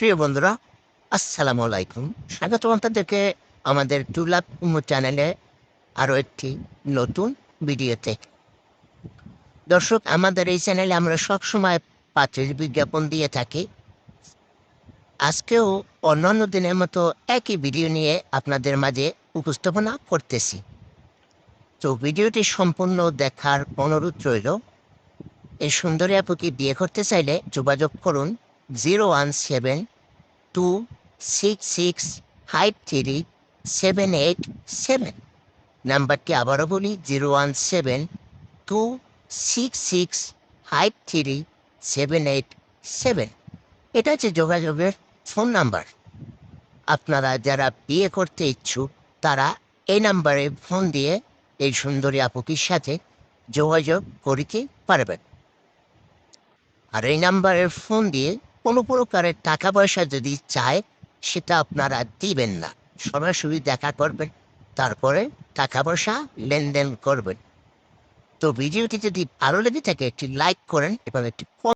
প্রিয় বন্ধুরা, আসসালামু আলাইকুম। স্বাগত আপনাদেরকে আমাদের টুলাপ উমু চ্যানেলে আরও একটি নতুন ভিডিওতে। দর্শক, আমাদের এই চ্যানেলে আমরা সবসময় পাত্রের বিজ্ঞাপন দিয়ে থাকি। আজকেও অন্যান্য দিনের মতো একই ভিডিও নিয়ে আপনাদের মাঝে উপস্থাপনা করতেছি। তো ভিডিওটি সম্পূর্ণ দেখার অনুরোধ রইল। এই সুন্দরী আপুকে বিয়ে করতে চাইলে যোগাযোগ করুন zero one seven two six six five three seven eight seven নাম্বারটি আবারও বলি zero one seven two six six five three seven eight seven এটা হচ্ছে যোগাযোগের ফোন নাম্বার আপনারা যারা বিয়ে করতে ইচ্ছুক, তারা এই নাম্বারে ফোন দিয়ে এই সুন্দরী আপুকির সাথে যোগাযোগ করিতে পারবেন। আর এই নাম্বারে ফোন দিয়ে কোনো প্রকারের টাকা পয়সা যদি চায়, সেটা আপনারা দিবেন না। সরাসরি দেখা করবেন, তারপরে টাকা পয়সা লেনদেন করবেন। তো ভিডিওটি যদি ভালো লেগে থাকে, একটি লাইক করেন এবং একটি